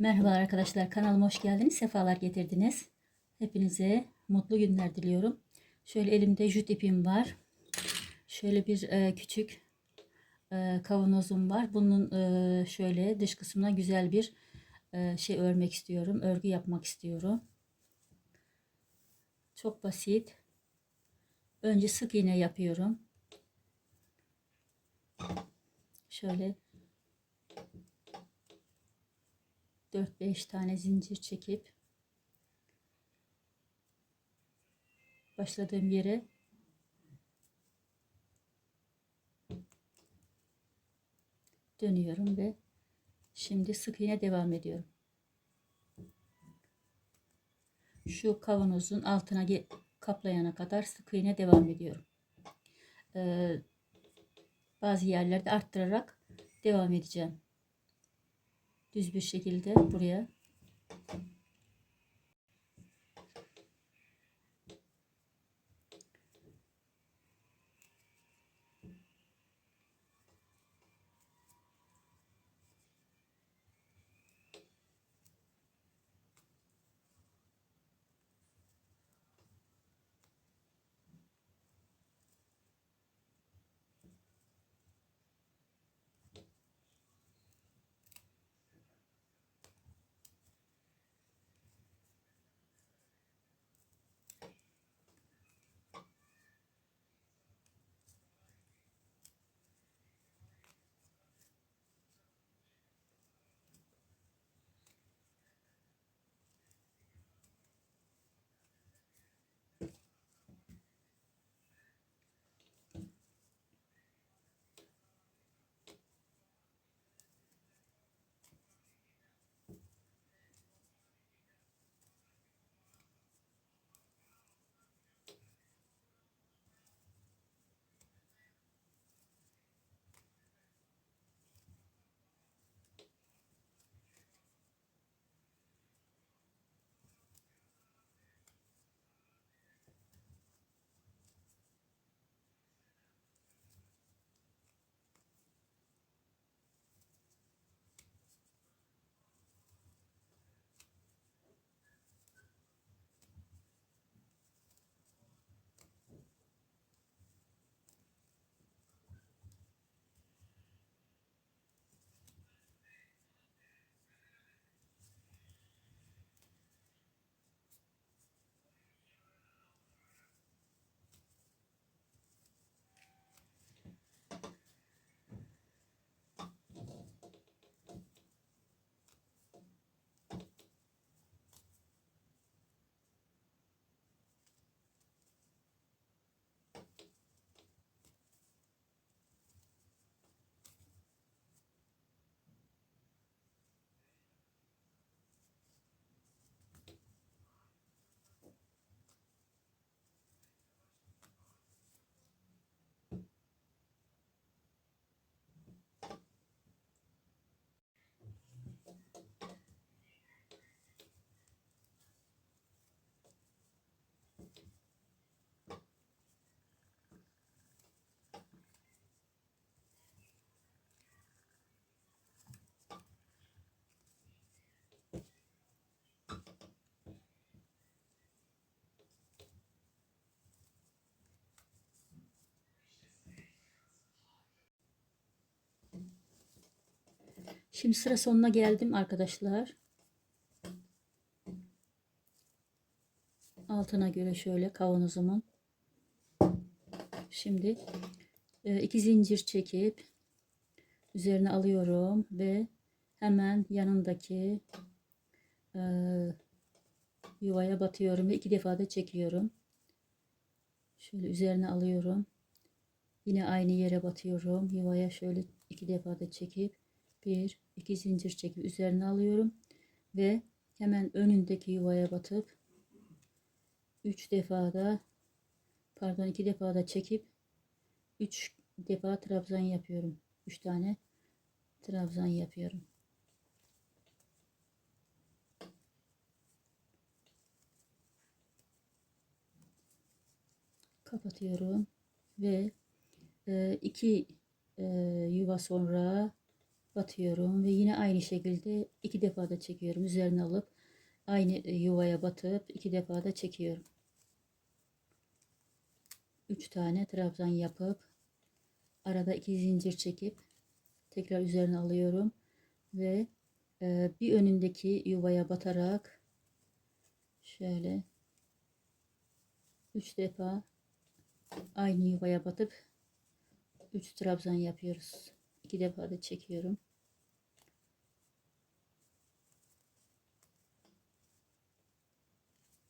Merhaba arkadaşlar kanalıma hoş geldiniz. Sefalar getirdiniz. Hepinize mutlu günler diliyorum. Şöyle elimde jüt ipim var. Şöyle bir e, küçük e, kavanozum var. Bunun e, şöyle dış kısmına güzel bir e, şey örmek istiyorum. Örgü yapmak istiyorum. Çok basit. Önce sık iğne yapıyorum. Şöyle 4-5 tane zincir çekip başladığım yere dönüyorum ve şimdi sık iğne devam ediyorum. Şu kavanozun altına kaplayana kadar sık iğne devam ediyorum. Ee, bazı yerlerde arttırarak devam edeceğim düz bir şekilde buraya Şimdi sıra sonuna geldim arkadaşlar. Altına göre şöyle kavanozumun. Şimdi e, iki zincir çekip üzerine alıyorum ve hemen yanındaki e, yuvaya batıyorum ve iki defa da çekiyorum. Şöyle üzerine alıyorum. Yine aynı yere batıyorum. Yuvaya şöyle iki defa da çekip bir iki zincir çekip üzerine alıyorum ve hemen önündeki yuvaya batıp üç defa da pardon iki defa da çekip üç defa trabzan yapıyorum. Üç tane trabzan yapıyorum. Kapatıyorum ve e, iki e, yuva sonra batıyorum ve yine aynı şekilde iki defa da çekiyorum. Üzerine alıp aynı e, yuvaya batıp iki defa da çekiyorum. Üç tane trabzan yapıp arada iki zincir çekip tekrar üzerine alıyorum ve e, bir önündeki yuvaya batarak şöyle üç defa aynı yuvaya batıp 3 trabzan yapıyoruz. 2 defa da çekiyorum.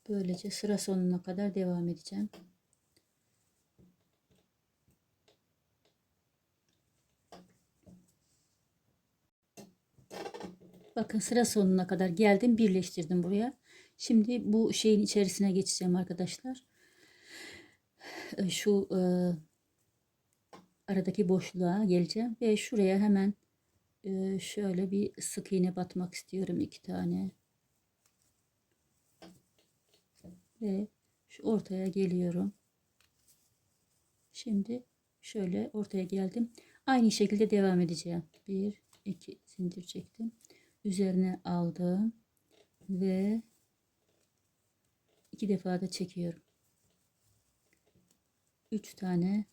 Böylece sıra sonuna kadar devam edeceğim. Bakın sıra sonuna kadar geldim, birleştirdim buraya. Şimdi bu şeyin içerisine geçeceğim arkadaşlar. Ee, Şu e, aradaki boşluğa geleceğim ve şuraya hemen e, şöyle bir sık iğne batmak istiyorum iki tane. Ve şu ortaya geliyorum. Şimdi şöyle ortaya geldim. Aynı şekilde devam edeceğim. Bir iki zincir çektim. Üzerine aldım ve iki defa da çekiyorum. Üç tane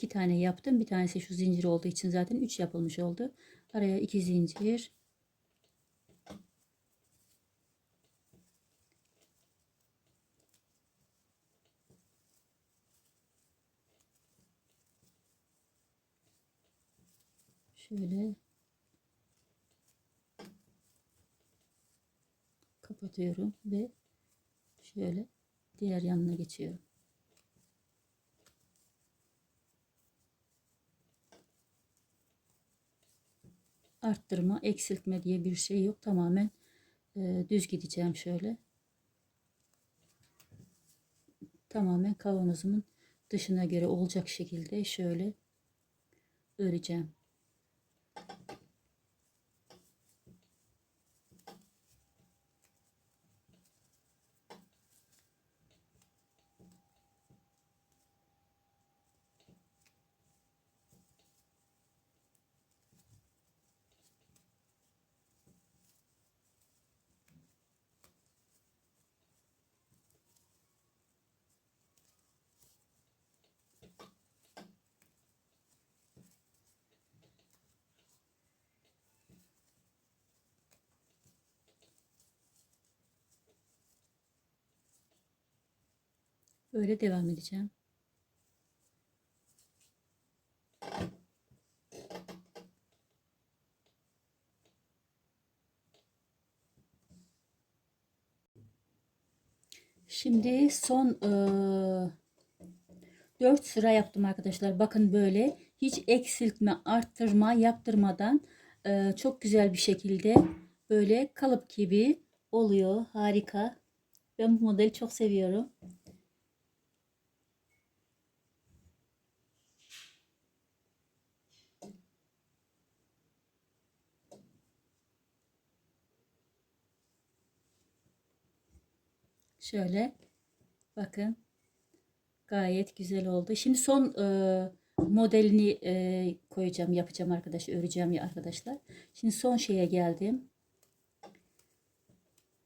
iki tane yaptım. Bir tanesi şu zincir olduğu için zaten 3 yapılmış oldu. Araya iki zincir. Şöyle kapatıyorum ve şöyle diğer yanına geçiyorum. Arttırma, eksiltme diye bir şey yok. Tamamen e, düz gideceğim şöyle. Tamamen kavanozumun dışına göre olacak şekilde şöyle öreceğim. Böyle devam edeceğim. Şimdi son e, 4 sıra yaptım arkadaşlar. Bakın böyle hiç eksiltme, arttırma yaptırmadan e, çok güzel bir şekilde böyle kalıp gibi oluyor. Harika. Ben bu modeli çok seviyorum. Şöyle bakın gayet güzel oldu. Şimdi son e, modelini e, koyacağım, yapacağım arkadaş, öreceğim ya arkadaşlar. Şimdi son şeye geldim.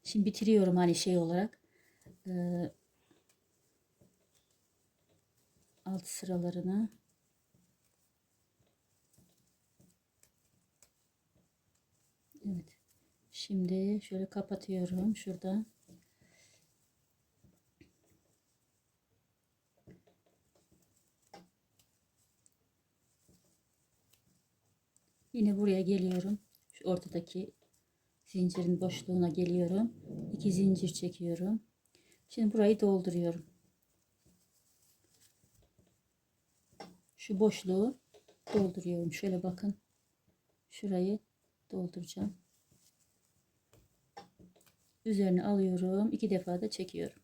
Şimdi bitiriyorum hani şey olarak. E, alt sıralarını. Evet. Şimdi şöyle kapatıyorum şuradan. Yine buraya geliyorum. Şu ortadaki zincirin boşluğuna geliyorum. İki zincir çekiyorum. Şimdi burayı dolduruyorum. Şu boşluğu dolduruyorum. Şöyle bakın. Şurayı dolduracağım. Üzerine alıyorum. iki defa da çekiyorum.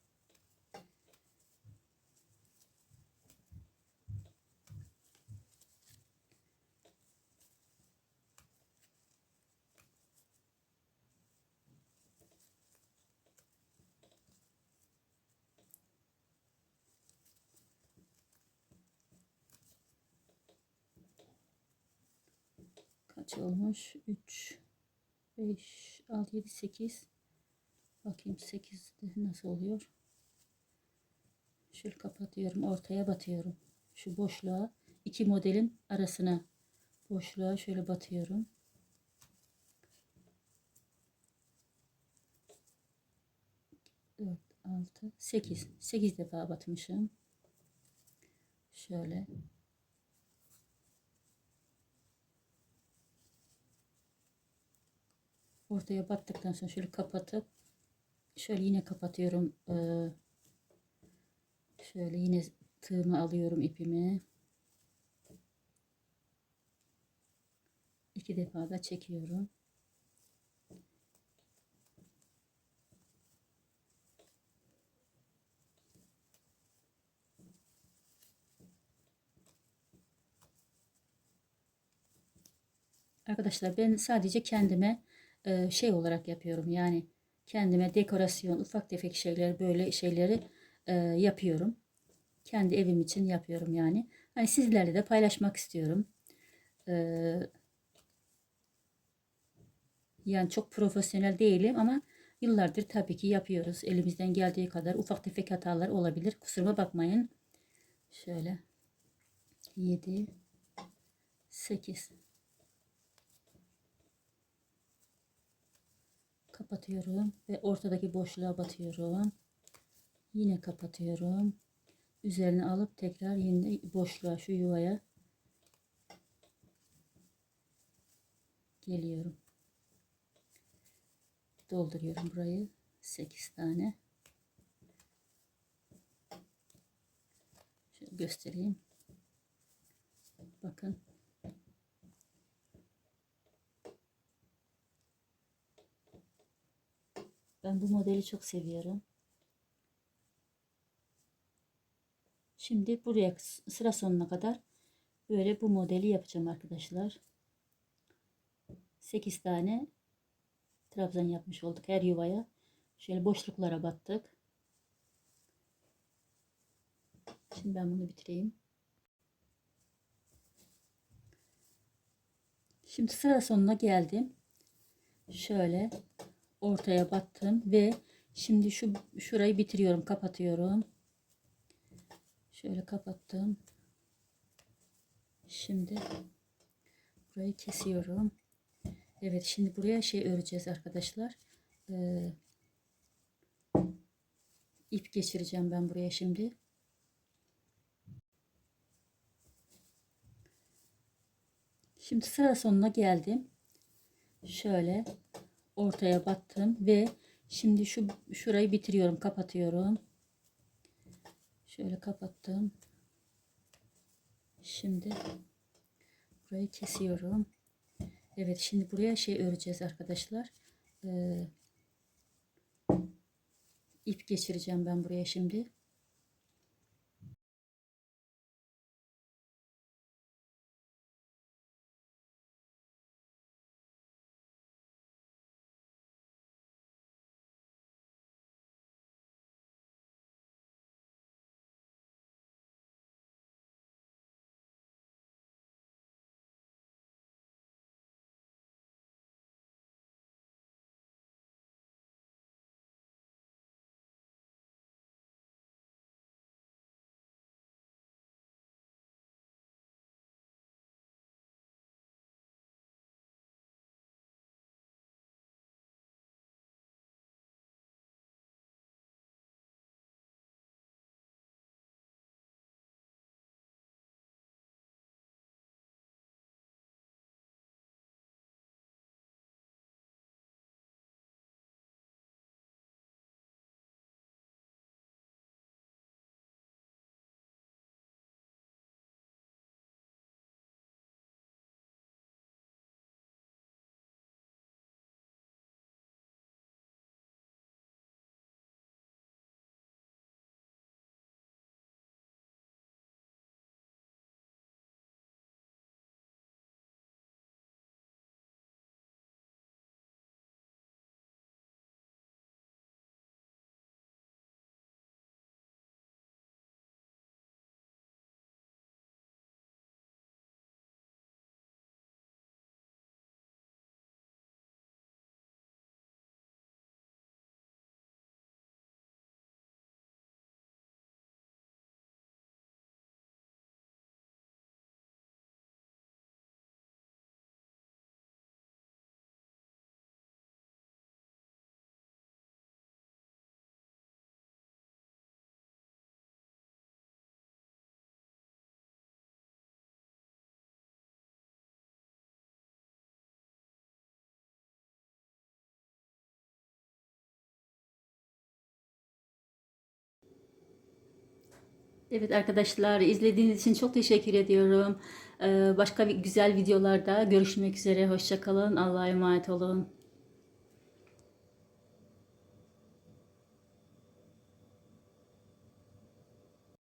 kaç olmuş? 3, 5, 6, 7, 8. Bakayım 8 nasıl oluyor? Şöyle kapatıyorum. Ortaya batıyorum. Şu boşluğa iki modelin arasına boşluğa şöyle batıyorum. Dört, altı, sekiz. Sekiz defa batmışım. Şöyle Ortaya battıktan sonra şöyle kapatıp şöyle yine kapatıyorum. Ee, şöyle yine tığımı alıyorum ipimi. iki defa da çekiyorum. Arkadaşlar ben sadece kendime e, şey olarak yapıyorum. Yani kendime dekorasyon, ufak tefek şeyler böyle şeyleri e, yapıyorum. Kendi evim için yapıyorum yani. Hani sizlerle de paylaşmak istiyorum. Eee yani çok profesyonel değilim ama yıllardır tabii ki yapıyoruz. Elimizden geldiği kadar ufak tefek hatalar olabilir. Kusuruma bakmayın. Şöyle 7 8 kapatıyorum ve ortadaki boşluğa batıyorum. Yine kapatıyorum. Üzerine alıp tekrar yine boşluğa şu yuvaya geliyorum. Dolduruyorum burayı. 8 tane. Şöyle göstereyim. Bakın ben bu modeli çok seviyorum şimdi buraya sıra sonuna kadar böyle bu modeli yapacağım arkadaşlar 8 tane trabzan yapmış olduk her yuvaya. Şöyle boşluklara battık. Şimdi ben bunu bitireyim. Şimdi sıra sonuna geldim. Şöyle ortaya battım ve şimdi şu şurayı bitiriyorum, kapatıyorum. Şöyle kapattım. Şimdi burayı kesiyorum. Evet şimdi buraya şey öreceğiz arkadaşlar. Ee, ip geçireceğim ben buraya şimdi. Şimdi sıra sonuna geldim. Şöyle ortaya battım ve şimdi şu şurayı bitiriyorum, kapatıyorum. Şöyle kapattım. Şimdi burayı kesiyorum. Evet şimdi buraya şey öreceğiz arkadaşlar. Ee, ip geçireceğim ben buraya şimdi. Evet arkadaşlar izlediğiniz için çok teşekkür ediyorum. Ee, Başka bir güzel videolarda görüşmek üzere. Hoşça kalın. Allah'a emanet olun.